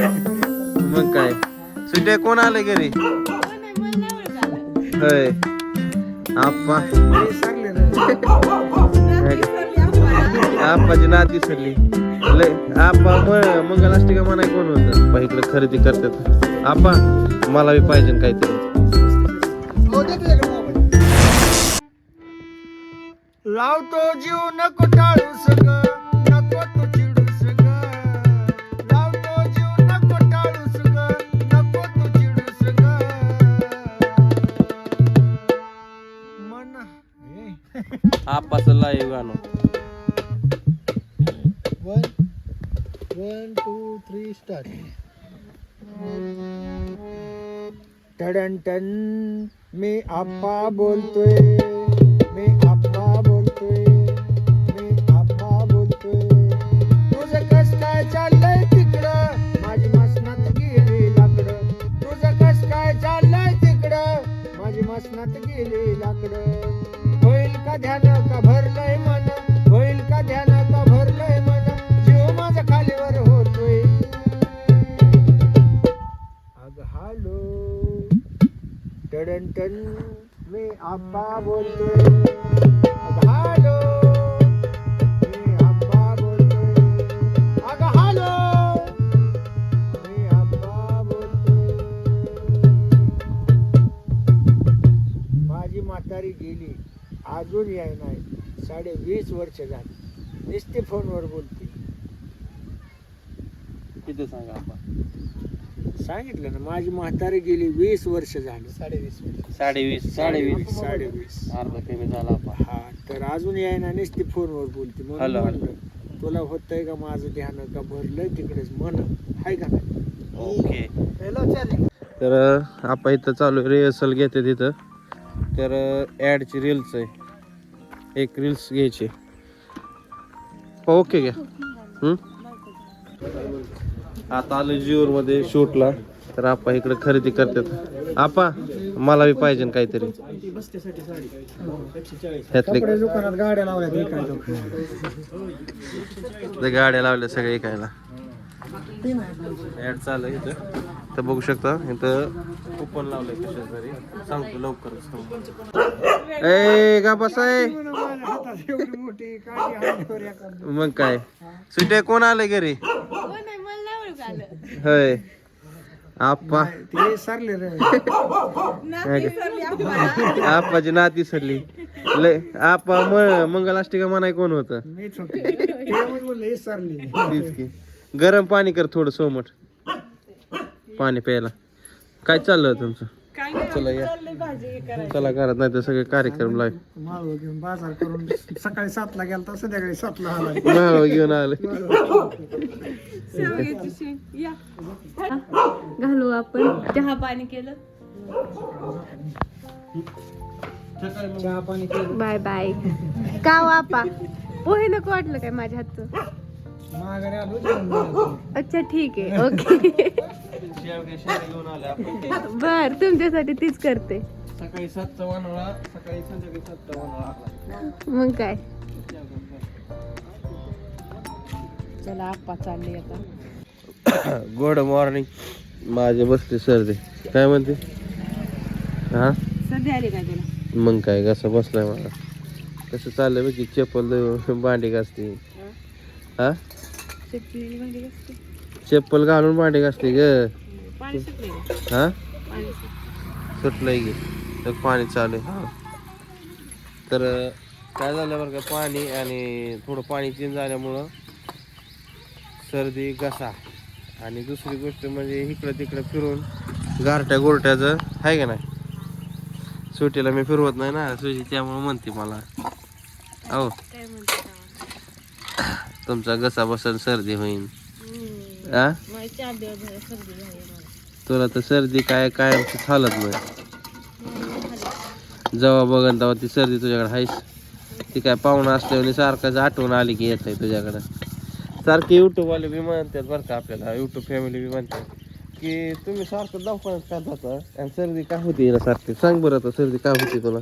मग काय? सुट्या कोण आले घरी? होय. आप्पा. आप्पाची नाती सरली लय आप्पा मंगलाष्टिका म्हणाय कोण होत? इकडे खरेदी करतात. आप्पा मला बी पाहिजे काहीतरी. लावतो जीव नको टाळू सगळं. आप्पाचं लाईव्ह गाणं one one two three start. टडन टन मी आप्पा बोलतोय. मी आप्पा बोलतोय माझी म्हातारी गेली. अजून याय नाही. साडे वीस वर्ष झाली. नुसते फोनवर बोलते. किती सांगा आपण? सांगितलं ना माझी म्हातारी गेली वीस वर्ष झाली. साडेवीस साडेवीस साडेवीस. साडेवीस अर्धा कमी झाला हा तर अजून याय ना नुसती फोनवर बोलते म्हणून हॅलो, हॅलो. म्हणलं तुला होतंय का माझं ध्यान का भरलंय तिकडेच मन हाय का नाही? ओके. तर आपण इथं चालू रिहर्सल घेते तिथं. तर ॲडची रील्स आहे. एक रील्स घ्यायची. ओके घ्या. हम्म? आता आलो जीवर मध्ये शूटला. तर आपा इकडे खरेदी करतात. आपा मला बी पाहिजे ना काहीतरी. ह्यातले गाड्या लावल्या गाड्या सगळे ऐकायला चालू इथं. तर बघू शकता इथं कुपन लावलंय कशा तरी सांगतो लवकरच. ए का बसाय. मग काय? सुट्या कोण आले घरी? होय. आप्पा. ते सरले रे. आप्पाची नाती सरली. लय आप्पा म मंगलाष्टिका म्हणाय कोण होतं? मीच होते. ते म्हणलं हे सरले. तीच की. गरम पाणी कर थोडं सोमट. पाणी प्यायला. काय चाललं तुमचं? चला या. चला घरात नाही तर सगळे कार्यक्रम लाव. माळव घेऊन बाजार करून सकाळी सातला गेला तर संध्याकाळी सातला आला माळव घेऊन आले. घालू आपण चहा पाणी केलं चहा पाणी केलं? Bye bye. का वापा पोहे नको वाटलं काय माझ्या हातचं? माघारी आलो. अच्छा ठीक आहे. ओके. बर तुमच्यासाठी तीच करते. सकाळी सातचा वानोळा सकाळी संध्याकाळी सातचा वानोळा मग काय? चला आप्पा चालले आता. Good morning. माझे बसले सर्दी काय म्हणते? हा? सध्या आली काय तुला? मग काय कसं बसलाय मला कसं चाललंय बघ की चप्पल भांडी घासते. हा. चप्पल घालून भांडी घासते ग? हा? सुटलंय. की. तर पाणी चालू आहे. हा. तर काय झालं बरं का पाणी आणि थोडं पाणी चेंज झाल्यामुळं सर्दी घसा आणि दुसरी गोष्ट म्हणजे इकडं तिकडं फिरून गारट्या गोरट्याचं आहे का नाही? सुटीला मी फिरवत नाही ना सुजी त्यामुळे म्हणते मला. अहो? तुमचा घसा बसल सर्दी होईल. आ? चार दिवस सर्दी तुला तर सर्दी काय काय चालत नाही. जेव्हा बघन तेव्हा ती सर्दी तुझ्याकडे आहेस ती काय पाहुणा असल्याने सारखंच आठवण आली की येत आहे तुझ्याकडं. सारखे युट्यूबवाले बी म्हणतात बरं का आपल्याला युट्यूब फॅमिली बी म्हणतात की तुम्ही सारखं दवाखान्यात का जाता? आणि सर्दी का होती हिला सारखी? सांग बरं आता सर्दी का होती तुला?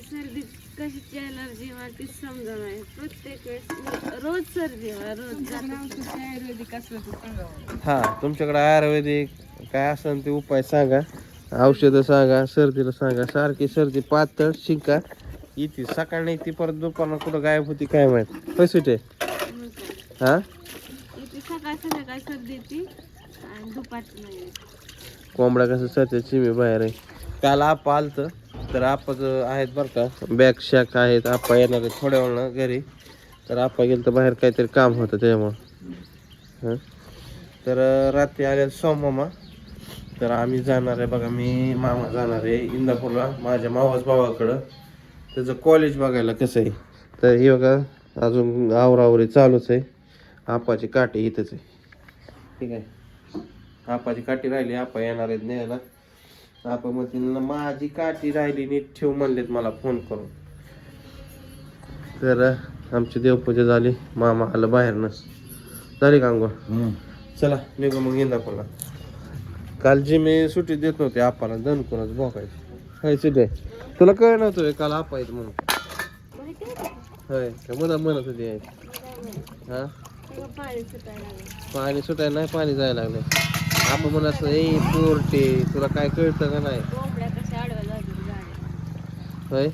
सर्दी एलर्जी समजा नाही. प्रत्येक वेळेस रोज सर्दी रोज आयुर्वेदिक असलं हा तुमच्याकडे आयुर्वेदिक काय असेल ते उपाय सांगा. औषधं सांगा सर्दीला सांगा सारखी सर्दी पातळ शिंका. इथे सकाळ नाही ती परत दुपारला कुठं गायब होती काय माहीत. होय सुटे? हा. कोंबड्या कसं सध्या चिमी बाहेर आहे. काल आपा आलतं तर आपाच आहेत बरं का. बॅग शॅक आहेत आपा येणार थोड्या वेळानं घरी. तर आपा गेलं तर बाहेर काहीतरी काम होतं त्यामुळं. हं? तर रात्री आल्या सोमामा. तर आम्ही जाणार आहे बघा मी मामा जाणार आहे इंदापूरला माझ्या मावाच भावाकडं. त्याचं कॉलेज बघायला कसं आहे? तर हे बघा अजून आवरावरी चालूच आहे. आपाची काठी इथंच आहे. ठीक आहे. आपाची काठी राहिली आपा येणार आहेत न्यायला. आपा "न, माझी काठी राहिली नीट ठेव म्हणलेत मला फोन करून. तर आमची देवपूजा झाली. मामा आलं बाहेरनं. झाली का अंघोळ? चला निघू मग इंदापूरला. काल जी मी सुट्टी देत नव्हती आपाला दन कोणाच भोकायची हाय सुटे तुला कळ नव्हतं काल आपा आहेत म्हणून. होय का मला म्हणत होती आई. हा? पाणी सुटायला नाही पाणी जायला लागले आपण म्हणत असं ए पोरटे तुला काय कळतं का नाही? होय?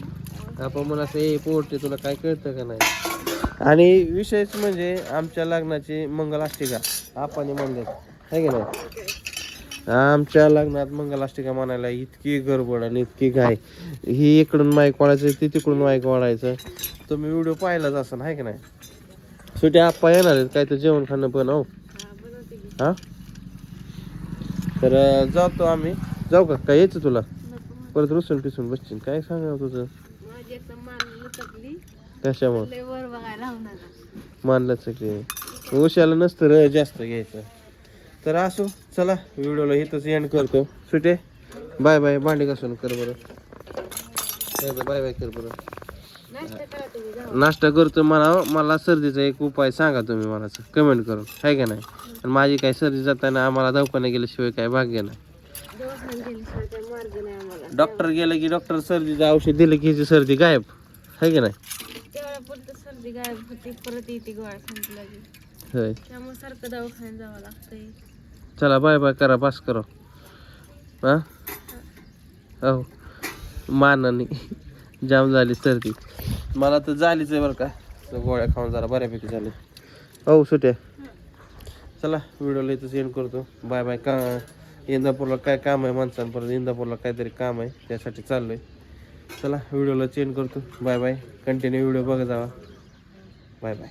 आपण म्हणत असं ए पोरटे तुला काय कळतं का नाही? आणि विषयच म्हणजे आमच्या लग्नाची मंगल असते का आपण म्हणले आहे की नाही? आमच्या लग्नात मंगलाष्टिका म्हणायला इतकी गडबड आणि इतकी काय. ही इकडून माईक वाढायचं ती तिकडून माईक वाढायचं. तुम्ही व्हिडिओ पाहिलाच असं आहे की नाही? सुट्टी आप्पा येणार आहेत काय तर जेवण खाणं पण हो. हा? तर जातो आम्ही. जाऊ का? काय यायचं तुला. परत रुसून पिसून बसशील. काय सांगा तुझं? कशामुळं? मानलंच की उशाला नसतं र जास्त घ्यायचं. तर असो चला व्हिडिओला इथंच एंड करतो. सुटे? बाय बाय भांडी घासून कर बरं. बाय बाय बाय बाय कर बरं. नाश्ता करतो म्हणा मला सर्दीचा एक उपाय सांगा तुम्ही मला. कमेंट करून आहे का नाही? आणि माझी काय सर्दी जाताना आम्हाला दवाखान्यात गेल्याशिवाय काय भाग्य नाही. काही डॉक्टर गेलं की डॉक्टर सर्दीचं औषध दिलं की सर्दी गायब. आहे की नाही? तेवढ्या पुरतं सर्दी गायब होती परत येते गोळ्या संपल्या की. होय. त्यामुळे सारखं दवाखान्यात जावं लागतंय. चला बाय बाय करा पास करा. हा? हो. मानाने. जाम झाली सर्दी. मला तर झालीच आहे बरं का. गोळ्या खाऊन जरा बऱ्यापैकी झाले. हो सुट्या. चला व्हिडिओला इथं एंड करतो. Bye bye. का इंदापूरला काय काम आहे माणसांपर्यंत? इंदापूरला काहीतरी काम आहे त्यासाठी चाललो आहे चला व्हिडिओला चेंज करतो. Bye bye. कंटिन्यू व्हिडिओ बघा जावा. Bye bye.